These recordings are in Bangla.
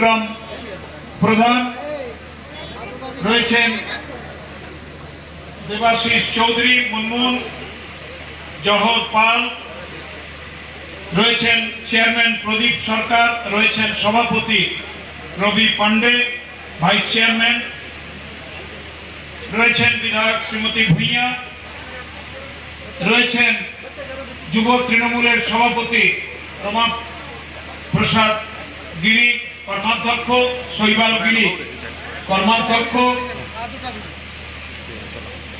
বিক্রম প্রধান রয়েছেন দেবাশিস চৌধুরী, মুনমুন জহর পাল, রয়েছেন চেয়ারম্যান প্রদীপ সরকার, রয়েছেন সভাপতি রবি পান্ডে ভাইস চেয়ারম্যান, রয়েছেন বিধায়ক শ্রীমতী ভূঁইয়া, রয়েছেন যুব তৃণমূলের সভাপতি রমা প্রসাদ গিরি কর্মাধ্যক্ষ শৈবাল গিরি। কর্মাধ্যক্ষ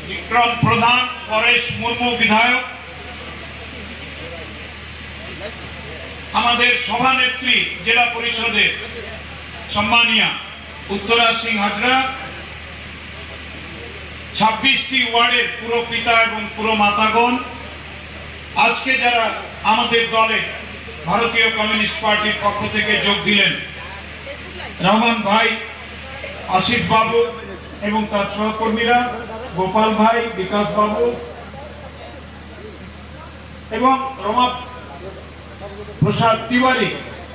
বিক্রম প্রধান, পরেশ মুর্মু বিধায়ক। আমাদের সভানেত্রী, জেলা পরিষদের সম্মানিয়া উত্তরা সিং হাজরা। ছাব্বিশটি ওয়ার্ডের পুরো পিতা এবং পুরো মাতাগণ। আজকে যারা আমাদের দলে ভারতীয় কমিউনিস্ট পার্টির পক্ষ থেকে যোগ দিলেন রহমান ভাই, আশিস বাবু এবং তার সহকর্মীরা, গোপাল ভাই, বিকাশ বাবু এবং রমা প্রসাদ তিওয়ারি,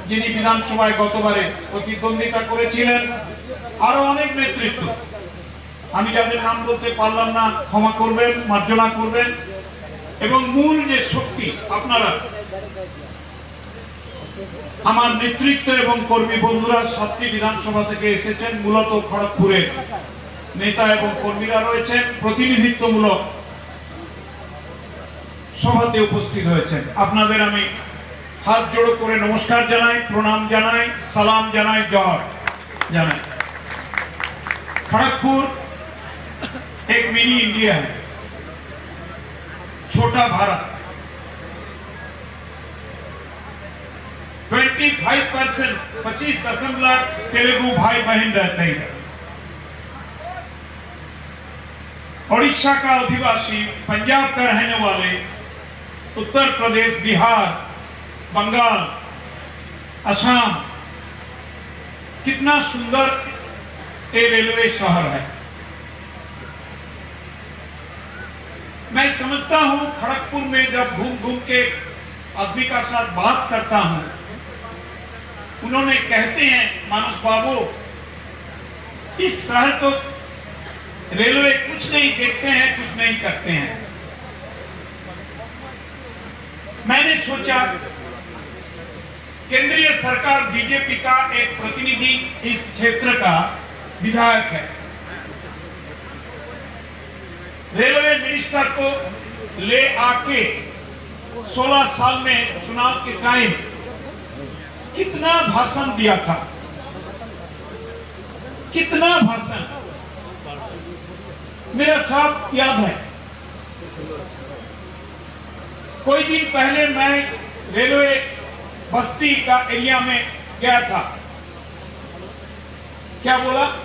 যিনি বিধানসভায় গতবারে প্রতিদ্বন্দ্বিতা করেছিলেন, আরও অনেক নেতৃত্ব। আমি যাদের নাম বলতে পারলাম না, ক্ষমা করবেন, মার্জনা করবেন এবং মূল যে শক্তি আপনারা আমার নেতৃত্ব এবং কর্মী বন্ধুরা সাতটি বিধানসভা থেকে এসেছেন মূলত খড়গপুরে নেতা এবং কর্মীরা রয়েছেন প্রতিনিধিত্বমূলক সভাতে উপস্থিত হয়েছেন আপনাদের আমি হাত জোড়ো করে নমস্কার জানাই প্রণাম জানাই সালাম জানাই জয় জানাই खड़गपुर एक मिनी इंडिया है छोटा भारत 25 परसेंट पच्चीस दशमलव तेलुगु भाई बहन रहते हैं। ओडिशा का अधिवासी पंजाब का रहने वाले, उत्तर प्रदेश, बिहार, बंगाल, असम, कितना सुंदर ये रेलवे शहर है। मैं समझता हूँ, खड़गपुर में जब घूम घूम के आदमी का साथ बात करता हूँ उन्होंने कहते हैं मानस बाबू, इस शहर को रेलवे कुछ नहीं देखते हैं, कुछ नहीं करते हैं। मैंने सोचा, केंद्रीय सरकार बीजेपी का एक प्रतिनिधि इस क्षेत्र का विधायक है। रेलवे मिनिस्टर को ले आके 16 साल में चुनाव के टाइम कितना भाषण दिया था? कितना भाषण? मेरा सब याद है। कोई दिन पहले मैं रेलवे बस्ती का एरिया में गया था। क्या बोला?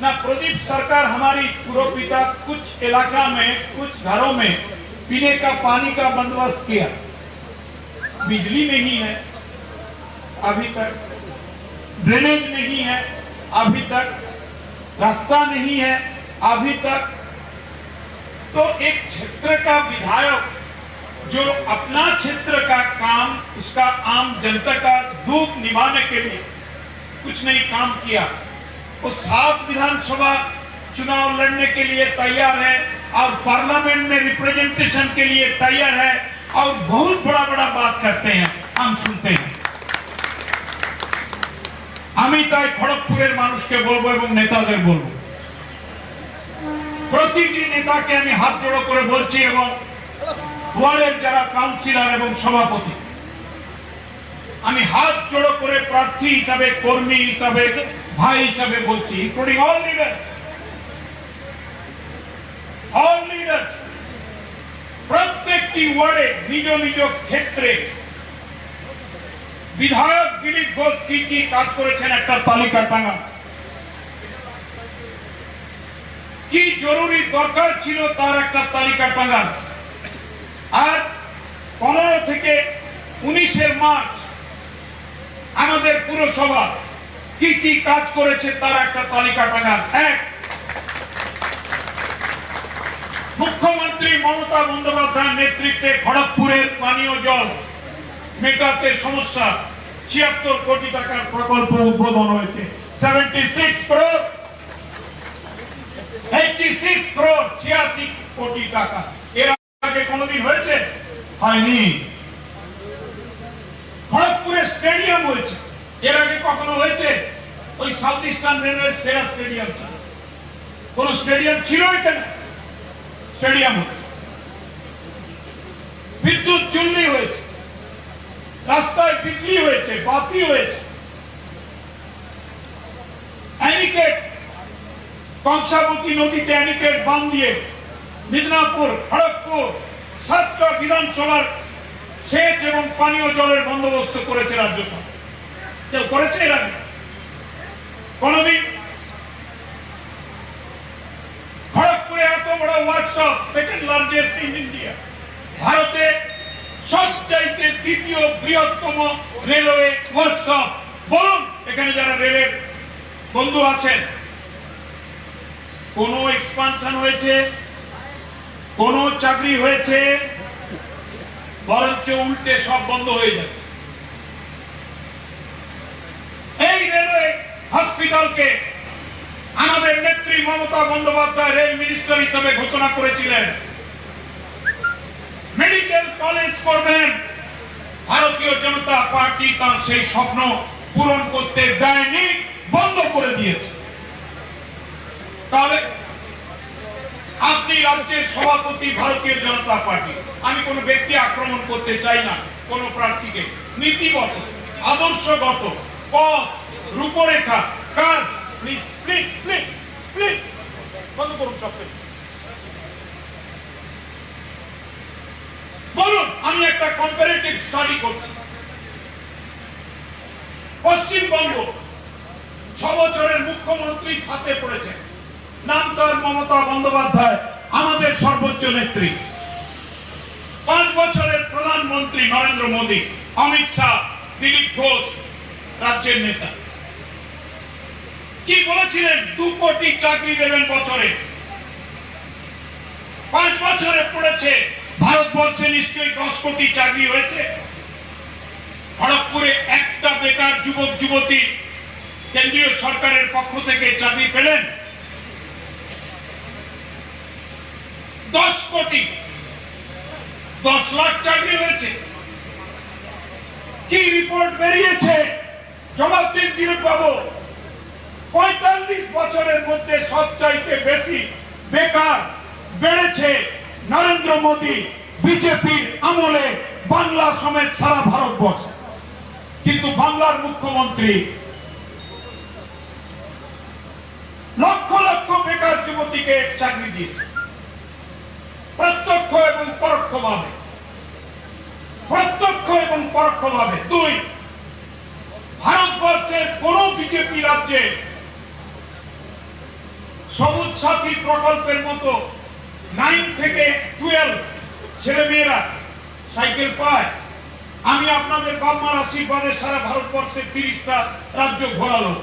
ना, प्रदीप सरकार हमारी पूर्व पिता कुछ इलाका में, कुछ घरों में पीने का, पानी का बंदोबस्त किया। बिजली नहीं है। अभी तक ड्रेनेज नहीं है, अभी तक रास्ता नहीं है, अभी तक तो एक क्षेत्र का विधायक जो अपना क्षेत्र का काम, उसका आम जनता का दुख निभाने के लिए कुछ नहीं काम किया, वो सात विधानसभा चुनाव लड़ने के लिए तैयार है और पार्लियामेंट में रिप्रेजेंटेशन के लिए तैयार है और बहुत बड़ा बड़ा बात करते हैं, हम सुनते हैं। আমি তাই খড়গপুরের মানুষকে বলব এবং নেতাদের বলব। প্রতিটি নেতাকে আমি হাত জোড়ো করে বলছি এবং ওয়ার্ডের যারা কাউন্সিলর এবং সভাপতি, আমি হাত জোড়ো করে প্রার্থী হিসাবে, কর্মী হিসাবে, ভাই হিসাবে বলছি including all leader all leaders প্রত্যেকটি ওয়ার্ডে নিজ নিজ ক্ষেত্রে বিধায়ক দিলীপ ঘোষ কি কি কাজ করেছেন একটা তালিকা টাঙা কি জরুরি দরকার ছিল তার একটা তালিকা টাঙান আর পনেরো থেকে উনিশের মার্চ আমাদের পুরসভা কি কি কাজ করেছে তার একটা তালিকা টাঙান এক, মুখ্যমন্ত্রী মমতা বন্দ্যোপাধ্যায়ের নেতৃত্বে খড়গপুরের পানীয় জল মেটাতে সমস্যা। ছিয়াত্তর কোটি টাকার প্রকল্প উদ্বোধন হয়েছে। সেভেন্টি সিক্স এইটি সিক্স ছিয়াশি কোটি টাকা। এর আগে হয়েছে? হয়নি। স্টেডিয়াম হয়েছে। এর আগে কখনো হয়েছে? ওই সাউথ ইস্টার্ন রেলওয়ে সেরা স্টেডিয়াম ছিল। কোন স্টেডিয়াম ছিল এখানে? স্টেডিয়াম হয়েছে। বিদ্যুৎ চুল্লি হয়েছে। রাস্তায় বিজলি হয়েছে, বাতি হয়েছে। অ্যানিকেট কংসাবতী নদীতে অ্যানিকেট বাঁধ দিয়ে মিদনাপুর, খড়গপুর, সাতটা বিধানসভার সেচ এবং পানীয় জলের বন্দোবস্ত করেছে রাজ্য সরকার। কেউ করেছে এর? আগে কোনদিন? খড়গপুরে এত বড় workshop second largest in India ভারতে সবচাইতে দ্বিতীয় বৃহত্তম রেলওয়ে ওয়ার্কশপ বলুন, এখানে যারা রেলের বন্ধু আছেন, কোন এক্সপানশন হয়েছে? কোন চাকরি হয়েছে? বরঞ্চ উল্টে সব বন্ধ হয়ে যাবে। এই রেলওয়ে হসপিটালকে আমাদের নেত্রী মমতা বন্দ্যোপাধ্যায় রেল মিনিস্টার হিসেবে ঘোষণা করেছিলেন। করবেন। ভারতীয় জনতা পার্টি তার সেই স্বপ্ন পূরণ করতে দেয়নি, বন্ধ করে দিয়েছে। তাহলে আপনি রাজ্যের সভাপতি ভারতীয় জনতা পার্টি। আমি কোনো ব্যক্তি আক্রমণ করতে চাই না, কোন প্রার্থীকে। নীতিগত, আদর্শগত পথ, রূপরেখা, কাজ প্লিজ প্লিজ প্লিজ প্লিজ বন্ধ করুন সব বলুন, আমি একটা কম্পারেটিভ স্টাডি করছি। পশ্চিমবঙ্গ ছ বছরের মুখ্যমন্ত্রী সাথে পড়েছেন নাম তার মমতা বন্দ্যোপাধ্যায়, আমাদের সর্বোচ্চ নেত্রী। পাঁচ বছরের প্রধানমন্ত্রী নরেন্দ্র মোদী, অমিত শাহ, দিলীপ ঘোষ, রাজ্যের নেতা। কি বলেছিলেন? দু কোটি চাকরি দেবেন বছরে। পাঁচ বছরে পড়েছে ভারতবর্ষে নিশ্চয়ই দশ কোটি চাকরি হয়েছে। খড়গপুরে একটা বেকার যুবক, যুবতী কেন্দ্রীয় সরকারের পক্ষ থেকে চাকরি পেলেন। দশ কোটি, দশ লাখ চাকরি হয়েছে। কি রিপোর্ট বেরিয়েছে? জবাব দিন দিলীপ বাবু পঁয়তাল্লিশ বছরের মধ্যে সবচাইতে বেশি বেকার বেড়েছে। নরেন্দ্র মোদী বিজেপির আমলে বাংলা সমেত সারা ভারতবর্ষে। কিন্তু বাংলার মুখ্যমন্ত্রী লক্ষ লক্ষ বেকার যুবতীকে চাকরি দিয়েছে। প্রত্যক্ষ এবং পরোক্ষ ভাবে প্রত্যক্ষ এবং পরোক্ষ ভাবে দুই, ভারতবর্ষের কোন বিজেপি রাজ্যে সবুজ সাথী প্রকল্পের মতো নাইন থেকে টুয়েলভ ছেলে মেয়েরা সাইকেল পায়। আমি আপনাদের বাম্মার আশীর্বাদে সারা ভারতবর্ষের তিরিশটা রাজ্য ঘোরালো।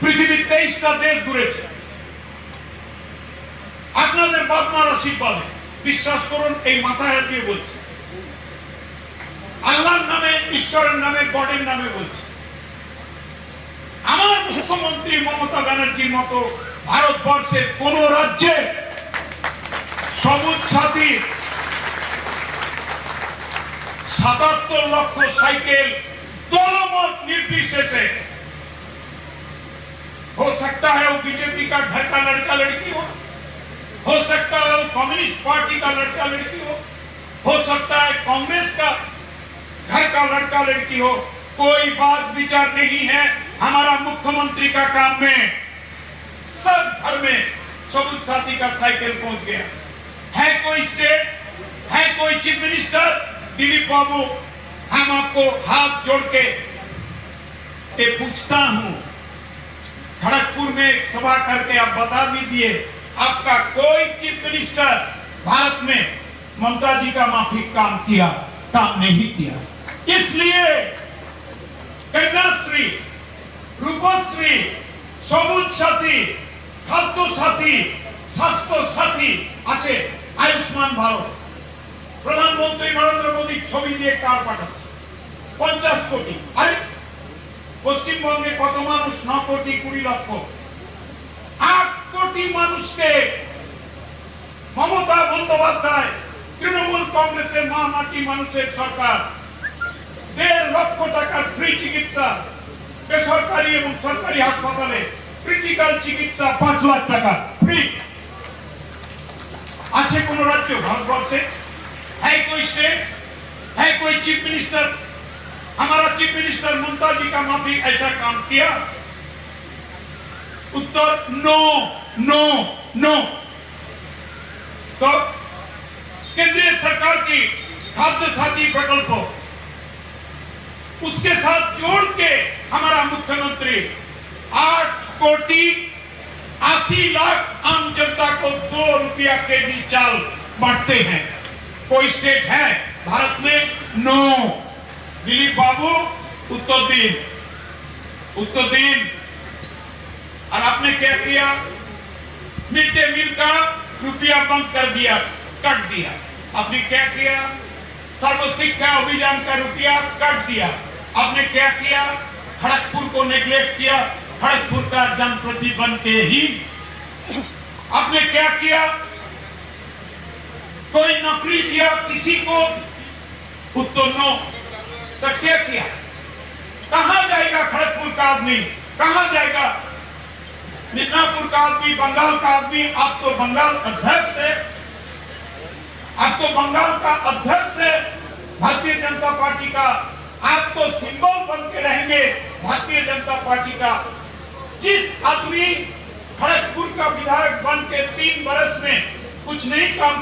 পৃথিবীর তেইশটা দেশ ঘুরেছে। আপনাদের বাপমার আশীর্বাদে বিশ্বাস করুন, এই মাথায় দিয়ে বলছি। আল্লাহর নামে, ঈশ্বরের নামে, গডের নামে বলছি। আমার মুখ্যমন্ত্রী মমতা ব্যানার্জির মতো ভারতবর্ষের কোন রাজ্যে সবুজ সাথী সাতাত্তর লক্ষ সাইকেল দলমত निर्विशेषे हो सकता है वो बीजेपी का घर का लड़का लड़की हो हो सकता है वो कम्युनिस्ट पार्टी का लड़का लड़की हो हो सकता है कांग्रेस का घर का लड़का लड़की हो कोई बात विचार नहीं है हमारा मुख्यमंत्री का काम में सब घर में सबुज साथी का साइकिल पहुंच गया है कोई स्टेट है कोई चीफ मिनिस्टर दिलीप बाबू हम आपको हाथ जोड़ के ये पूछता हूं खड़गपुर में एक सभा करके आप बता दीजिए आपका कोई चीफ मिनिस्टर भारत में ममता जी का माफी काम किया काम नहीं किया इसलिए कन्याश्री রূপশ্রী সবুজ সাথী খাদ্য সাথী স্বাস্থ্য সাথী আছে আয়ুষ্মান ভারত। প্রধানমন্ত্রী নরেন্দ্র মোদী ছবি দিয়ে কার পাঠাচ্ছে? পঞ্চাশ কোটি। আরে পশ্চিমবঙ্গে কত মানুষ ন কোটি কুড়ি লক্ষ? আট কোটি মানুষকে মমতা বন্দ্যোপাধ্যায়, তৃণমূল কংগ্রেসের মা মাটি মানুষের সরকার, দেড় লক্ষ টাকার ফ্রি চিকিৎসা, বেসরকারি এবং সরকারি হাসপাতালে ক্রিটিক্যাল চিকিৎসা পাঁচ লাখ টাকা ফ্রি আছে কোন রাজ্য ভারতবর্ষে है कोई स्टेट है कोई चीफ मिनिस्टर हमारा चीफ मिनिस्टर ममता जी का माफी ऐसा काम किया उत्तर नो नो नो तो केंद्रीय सरकार की खाद्य साथी प्रकल्प उसके साथ जोड़ के हमारा मुख्यमंत्री आठ कोटी अस्सी लाख आम जनता को दो रुपया के जी चाल बांटते हैं। कोई स्टेट है भारत में? नो। दिलीप बाबू, उत्तर दिन। उत्तर दिन। और आपने क्या किया? मिड डे मील का रुपया बंद कर दिया, कट दिया। आपने क्या किया? सर्व शिक्षा अभियान का रुपया कट दिया। आपने क्या किया? खड़गपुर को नेग्लेक्ट किया। खड़गपुर का जनप्रति बन के ही आपने क्या किया? कोई नौकरी दिया, किसी को? उत्तर नो। तो क्या किया? कहा जाएगा खड़गपुर का आदमी? कहाँ जाएगा? मिदनापुर का आदमी, बंगाल का आदमी, आप तो बंगाल अध्यक्ष है। आप तो बंगाल का अध्यक्ष है। भारतीय जनता पार्टी का आप तो सिंबल बन के रहेंगे, भारतीय जनता पार्टी का। जिस आदमी खड़गपुर का विधायक बन के तीन बरस में कुछ नहीं काम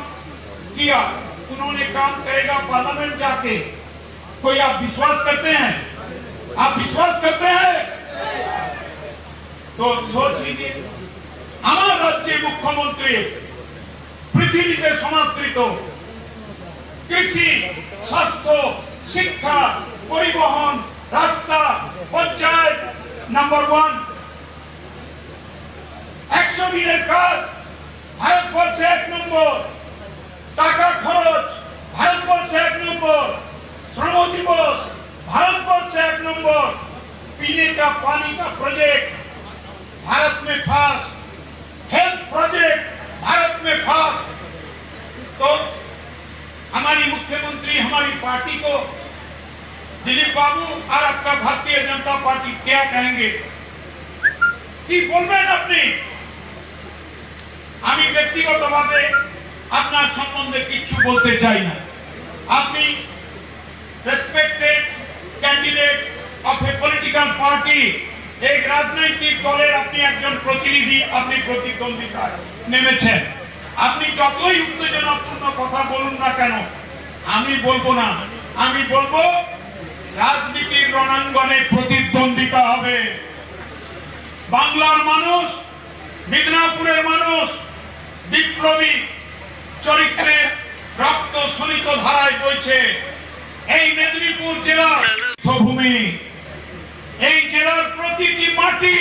किया उन्होंने काम करेगा पार्लियामेंट जाके कोई आप विश्वास करते हैं आप विश्वास करते हैं তো সোচ লীজিয়ে আমার রাজ্যে মুখ্যমন্ত্রী পৃথিবীতে সমাদৃত কৃষি স্বাস্থ্য শিক্ষা পরিবহন রাস্তা পঞ্চায়েত নাম্বার ওয়ান একশো দিনের কাজ ভারতবর্ষে এক নম্বর টাকা খরচ ভারতবর্ষে এক নম্বর শ্রম দিবস ভারতবর্ষে এক নম্বর पीने का पानी का प्रोजेक्ट भारत में फास्ट हेल्थ प्रोजेक्ट भारत में फास्ट तो हमारी मुख्यमंत्री हमारी पार्टी को दिलीप बाबू और आपका भारतीय जनता पार्टी क्या कहेंगे কি বলবেন আপনি আমি ব্যক্তিগতভাবে আপনার সম্বন্ধে কিছু বলতে চাই না। আপনি candidate of a political party এক রাজনৈতিক দলের আপনি একজন প্রতিনিধি, আপনি প্রতিদ্বন্দ্বিতায় নেমেছেন। আপনি যতই উত্তেজনাপূর্ণ কথা বলুন না কেন, আমি বলব না, আমি বলব রাজনীতির রণাঙ্গনে প্রতিদ্বন্দ্বিতা হবে। বাংলার মানুষ, মিদনাপুরের মানুষ বিপ্লবী চরিত্রের রক্ত সলিত ধারায় বইছে এই মেদিনীপুর জেলার ভূমি এই জেলার প্রতিটি মাটি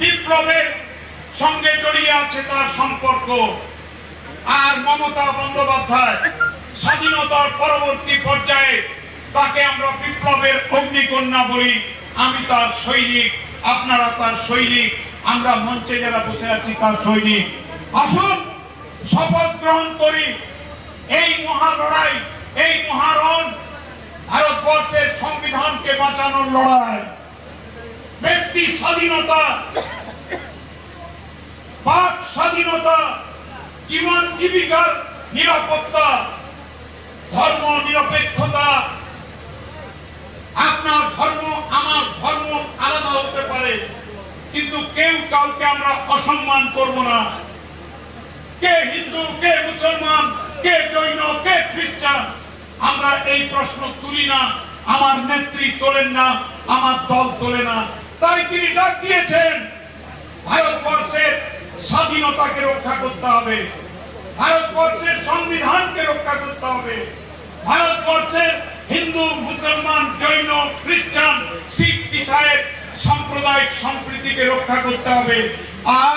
বিপ্লবের সঙ্গে জড়িয়ে আছে তার সম্পর্ক। আর মমতা বন্দ্যোপাধ্যায় স্বাধীনতার পরবর্তী পর্যায়ে তাকে আমরা বিপ্লবের অগ্নিকন্যা বলি। আমি তার সৈনিক, আপনারা তার সৈনিক, আমরা মঞ্চে যারা বসে আছি তার সৈনিক। আসুন, শপথ গ্রহণ করি। এই মহা লড়াই, এই মহারণ ভারতবর্ষের সংবিধানকে বাঁচানোর লড়াই। ব্যক্তি স্বাধীনতা, বাক স্বাধীনতা, জীবন জীবিকার নিরাপত্তা, ধর্ম নিরপেক্ষতা। আপনার ধর্ম, আমার ধর্ম আলাদা হতে পারে, কিন্তু কেউ কাউকে আমরা অসম্মান করব না। কে হিন্দু, কে মুসলমান, কে জৈন, কে খ্রিস্টান, আমরা এই প্রশ্ন তুলি না, আমার নেত্রী তোলেন না, আমার দল তোলে না। তাই তিনি ডাক দিয়েছেন, ভারতবর্ষের স্বাধীনতাকে রক্ষা করতে হবে, ভারতবর্ষের সংবিধানকে রক্ষা করতে হবে, ভারতবর্ষের হিন্দু, মুসলমান, জৈন, খ্রিস্টান, শিখ ইসায়ের সাম্প্রদায়িক সম্প্রীতিকে রক্ষা করতে হবে। আর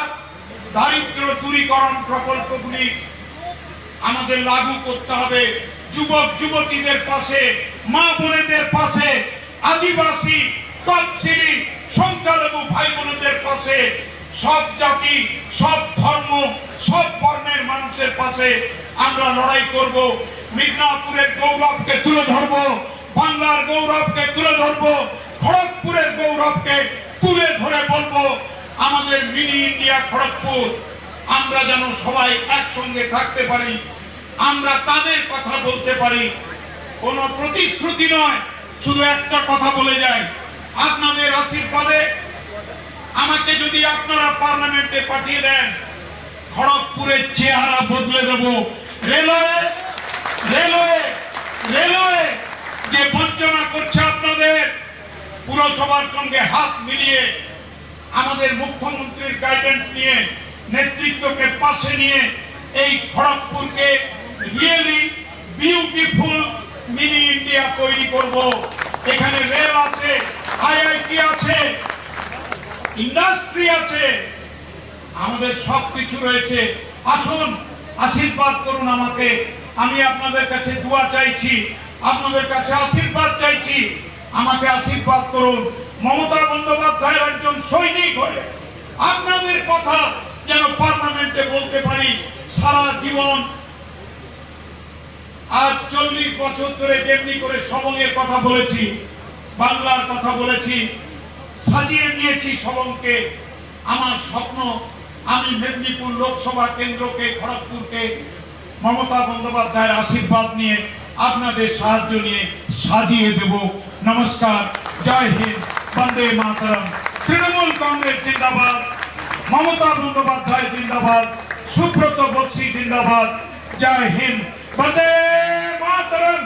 দারিদ্র দূরীকরণ প্রকল্পগুলি আমাদের লাগু করতে হবে। যুবক, যুবতীদের পাশে, মা বোনেদের পাশে, আদিবাসী, তফসিলি, সংখ্যালঘু ভাই বোনেদের পাশে, সব জাতি, সব ধর্ম, সব বর্ণের মানুষের পাশে আমরা লড়াই করব। মিদনাপুরের গৌরবকে তুলে ধরব, বাংলার গৌরবকে তুলে ধরব, খড়গপুরের গৌরবকে তুলে ধরে বলব। আমাদের মিনি ইন্ডিয়া খড়গপুর, আমরা যেন সবাই একসঙ্গে থাকতে পারি, আমরা তাদের কথা বলতে পারি। কোনো প্রতিশ্রুতি নয়, শুধু একটা কথা বলে যায়, আপনাদের আশীর্বাদে। আমাকে যদি আপনারা পার্লামেন্টে পাঠিয়ে দেন, খড়গপুরের চেহারা বদলে দেব। রেলওয়ে রেলওয়ে রেলওয়ে, যে বঞ্চনা করছে আপনাদের, পুরসভার সঙ্গে হাত মিলিয়ে আমাদের মুখ্যমন্ত্রীর গাইডেন্স নিয়ে, নেতৃত্বকে পাশে নিয়ে এই খড়গপুরকে রিয়েলি বিউটিফুল মিনি ইন্ডিয়া তৈরি করব। এখানে রেল আছে আইআইটি আছে ইন্ডাস্ট্রি আছে, আমাদের সব কিছু রয়েছে। আসুন, আশীর্বাদ করুন আমাকে। আমি আপনাদের কাছে দোয়া চাইছি, আপনাদের কাছে আশীর্বাদ চাইছি, আমাকে আশীর্বাদ করুন। মমতা বন্দ্যোপাধ্যায়ের একজন সৈনিক হয়ে আপনাদের কথা যেন পার্লামেন্টে বলতে পারি, সারা জীবন। আজ চল্লিশ বছর ধরে যেমনি করে সবংয়ের কথা বলেছি, বাংলার কথা বলেছি, সাজিয়ে নিয়েছি সবংকে আমার স্বপ্ন, আমি মেদিনীপুর লোকসভা কেন্দ্রকে, খড়গপুরকে, মমতা বন্দ্যোপাধ্যায়ের আশীর্বাদ নিয়ে আপনাদের সাহায্য নিয়ে সাজিয়ে দেব। নমস্কার, জয় হিন্দ। বন্দে মাতরম। তৃণমূল কংগ্রেস জিন্দাবাদ, মমতা বন্দ্যোপাধ্যায় জিন্দাবাদ, সুব্রত বক্সি জিন্দাবাদ। জয় হিন্দ। বন্দে মাতরম।